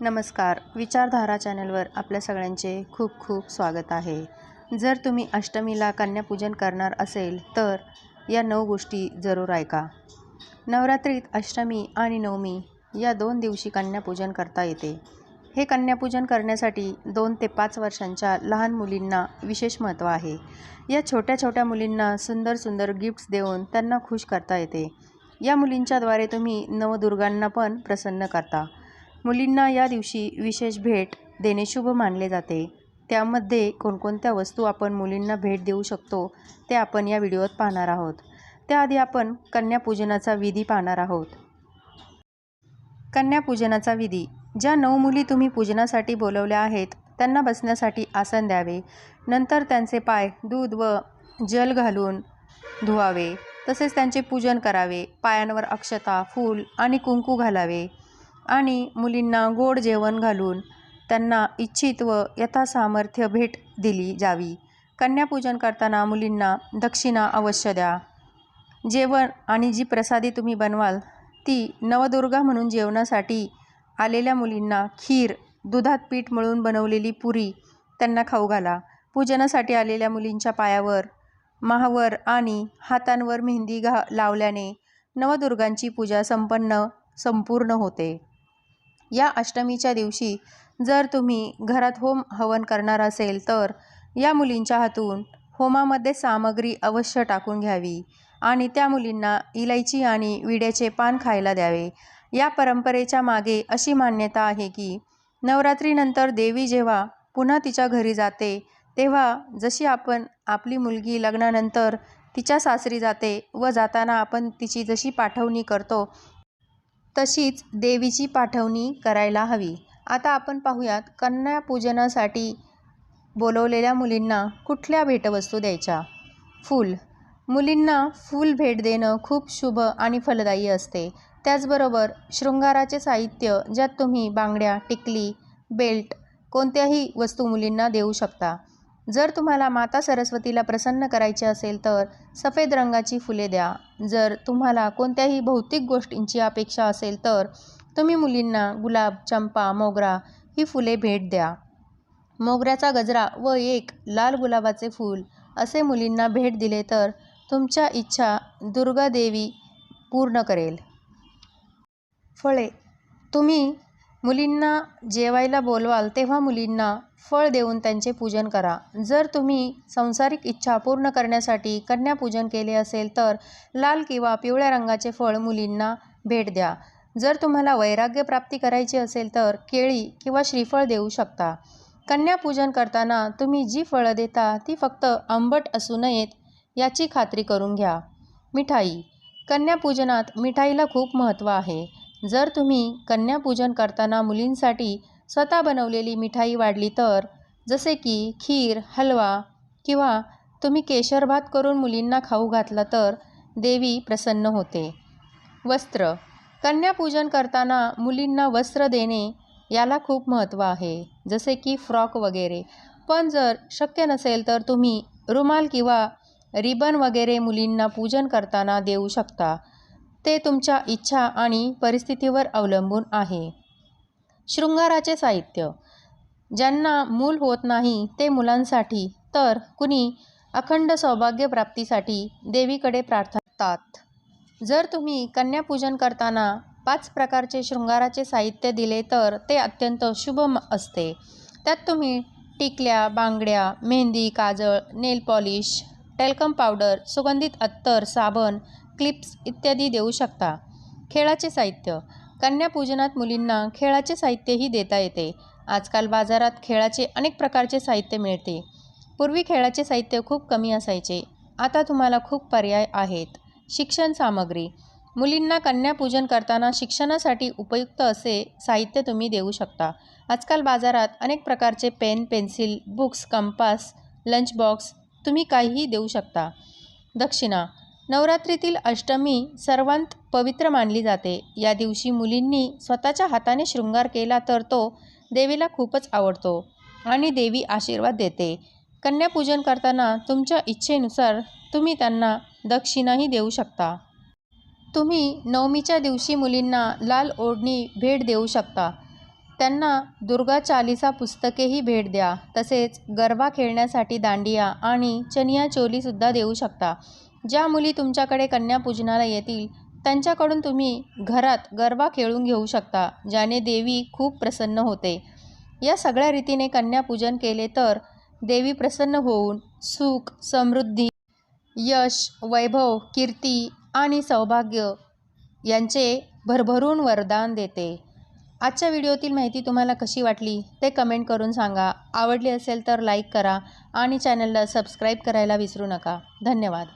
नमस्कार. विचारधारा चॅनलवर आपल्या सगळ्यांचे खूप खूप स्वागत आहे. जर तुम्ही अष्टमीला कन्यापूजन करणार असेल तर या नऊ गोष्टी जरूर ऐका. नवरात्रीत अष्टमी आणि नवमी या दोन दिवशी कन्यापूजन करता येते. हे कन्यापूजन करण्यासाठी दोन ते पाच वर्षांच्या लहान मुलींना विशेष महत्त्व आहे. या छोट्या छोट्या मुलींना सुंदर सुंदर गिफ्ट्स देऊन त्यांना खुश करता येते. या मुलींच्याद्वारे तुम्ही नवदुर्गांना पण प्रसन्न करता. मुलींना या दिवशी विशेष भेट देणे शुभ मानले जाते. त्यामध्ये कोणकोणत्या वस्तू आपण मुलींना भेट देऊ शकतो ते आपण या व्हिडिओत पाहणार आहोत. त्याआधी आपण कन्यापूजनाचा विधी पाहणार आहोत. कन्यापूजनाचा विधी. ज्या नऊ मुली तुम्ही पूजनासाठी बोलवल्या आहेत त्यांना बसण्यासाठी आसन द्यावे. नंतर त्यांचे पाय दूध व जल घालून धुवावे. तसेच त्यांचे पूजन करावे. पायांवर अक्षता फूल आणि कुंकू घालावे. आणि मुलींना गोड जेवण घालून त्यांना इच्छित व यथासामर्थ्य भेट दिली जावी. कन्यापूजन करताना मुलींना दक्षिणा अवश्य द्या. जेवण आणि जी प्रसादी तुम्ही बनवाल ती नवदुर्गा म्हणून जेवणासाठी आलेल्या मुलींना खीर दुधात पीठ मळून बनवलेली पुरी त्यांना खाऊ घाला. पूजनासाठी आलेल्या मुलींच्या पायावर महावर आणि हातांवर मेहंदी घा लावल्याने नवदुर्गांची पूजा संपन्न संपूर्ण होते. या अष्टमीच्या दिवशी जर तुम्ही घरात होम हवन करणार असेल तर या मुलींच्या हातून होमामध्ये सामग्री अवश्य टाकून घ्यावी आणि त्या मुलींना इलायची आणि विड्याचे पान खायला द्यावे. या परंपरेच्या मागे अशी मान्यता आहे की नवरात्रीनंतर देवी जेव्हा पुन्हा तिच्या घरी जाते तेव्हा जशी आपण आपली मुलगी लग्नानंतर तिच्या सासरी जाते व जाताना आपण तिची जशी पाठवणी करतो तशीच देवीची पाठवणी करायला हवी. आता आपण पाहूयात कन्यापूजनासाठी बोलवलेल्या मुलींना कुठल्या भेटवस्तू द्यायच्या? फूल. मुलींना फूल भेट देणं खूप शुभ आणि फलदायी असते. त्याचबरोबर शृंगाराचे साहित्य ज्यात तुम्ही बांगड्या टिकली बेल्ट कोणत्याही वस्तू मुलींना देऊ शकता. जर तुम्हाला माता सरस्वतीला प्रसन्न करायचे असेल तर सफेद रंगाची फुले द्या. जर तुम्हाला कोणत्याही भौतिक गोष्टींची अपेक्षा असेल तर तुम्ही मुलींना गुलाब चंपा मोगरा ही फुले भेट द्या. मोगऱ्याचा गजरा व एक लाल गुलाबाचे फूल असे मुलींना भेट दिले तर तुमच्या इच्छा दुर्गा देवी पूर्ण करेल. फळे. तुम्ही मुलींना जेवायला बोलवाल तेव्हा मुलींना फळ देऊन त्यांचे पूजन करा. जर तुम्ही संसारिक इच्छा पूर्ण करण्यासाठी कन्यापूजन केले असेल तर लाल किंवा पिवळ्या रंगाचे फळ मुलींना भेट द्या. जर तुम्हाला वैराग्य प्राप्ती करायची असेल तर केळी किंवा श्रीफळ देऊ शकता. कन्यापूजन करताना तुम्ही जी फळं देता ती फक्त आंबट असू नयेत याची खात्री करून घ्या. मिठाई. कन्यापूजनात मिठाईला खूप महत्त्व आहे. जर तुम्ही कन्यापूजन करताना मुलींसाठी स्वतः बनवलेली मिठाई वाढली तर जसे की खीर हलवा किंवा तुम्ही केशर भात करून मुलींना खाऊ घातला तर देवी प्रसन्न होते. वस्त्र. कन्यापूजन करताना मुलींना वस्त्र देणे याला खूप महत्त्व आहे जसे की फ्रॉक वगैरे. पण जर शक्य नसेल तर तुम्ही रुमाल किंवा रिबन वगैरे मुलींना पूजन करताना देऊ शकता. ते तुमच्या इच्छा आणि परिस्थितीवर अवलंबून आहे. शृंगाराचे साहित्य. ज्यांना मूल होत नाही ते मुलांसाठी तर कुणी अखंड सौभाग्यप्राप्तीसाठी देवीकडे प्रार्थतात. जर तुम्ही कन्यापूजन करताना पाच प्रकारचे शृंगाराचे साहित्य दिले तर ते अत्यंत शुभ असते. त्यात तुम्ही टिकल्या बांगड्या मेहंदी काजळ नेल पॉलिश टॅल्कम पावडर सुगंधित अत्तर साबण क्लिप्स इत्यादी देऊ शकता. खेळाचे साहित्य. कन्यापूजनात मुलींना खेळाचे साहित्यही देता येते. आजकाल बाजारात खेळाचे अनेक प्रकारचे साहित्य मिळते. पूर्वी खेळाचे साहित्य खूप कमी असायचे. आता तुम्हाला खूप पर्याय आहेत. शिक्षण सामग्री. मुलींना कन्यापूजन करताना शिक्षणासाठी उपयुक्त असे साहित्य तुम्ही देऊ शकता. आजकाल बाजारात अनेक प्रकारचे pen pencil books compass lunch box तुम्ही काहीही देऊ शकता. दक्षिणा. नवरात्रीतील अष्टमी सर्वांत पवित्र मानली जाते. या दिवशी मुलींनी स्वतःच्या हाताने शृंगार केला तर तो देवीला खूपच आवडतो आणि देवी आशीर्वाद देते. कन्यापूजन करताना तुमच्या इच्छेनुसार तुम्ही त्यांना दक्षिणाही देऊ शकता. तुम्ही नवमीच्या दिवशी मुलींना लाल ओढणी भेट देऊ शकता. त्यांना दुर्गा चालिसा पुस्तकेही भेट द्या तसेच गरबा खेळण्यासाठी दांडिया आणि चनिया चोलीसुद्धा देऊ शकता. ज्या मुली तुमच्याकडे कन्यापूजनाला येतील त्यांच्याकडून तुम्ही घरात गरबा खेळून घेऊ शकता ज्याने देवी खूप प्रसन्न होते. या सगळ्या रीतीने कन्यापूजन केले तर देवी प्रसन्न होऊन सुख समृद्धी यश वैभव कीर्ती आणि सौभाग्य यांचे भरभरून वरदान देते. आजच्या व्हिडिओतील माहिती तुम्हाला कशी वाटली ते कमेंट करून सांगा. आवडली असेल तर लाईक करा आणि चॅनलला सबस्क्राईब करायला विसरू नका. धन्यवाद.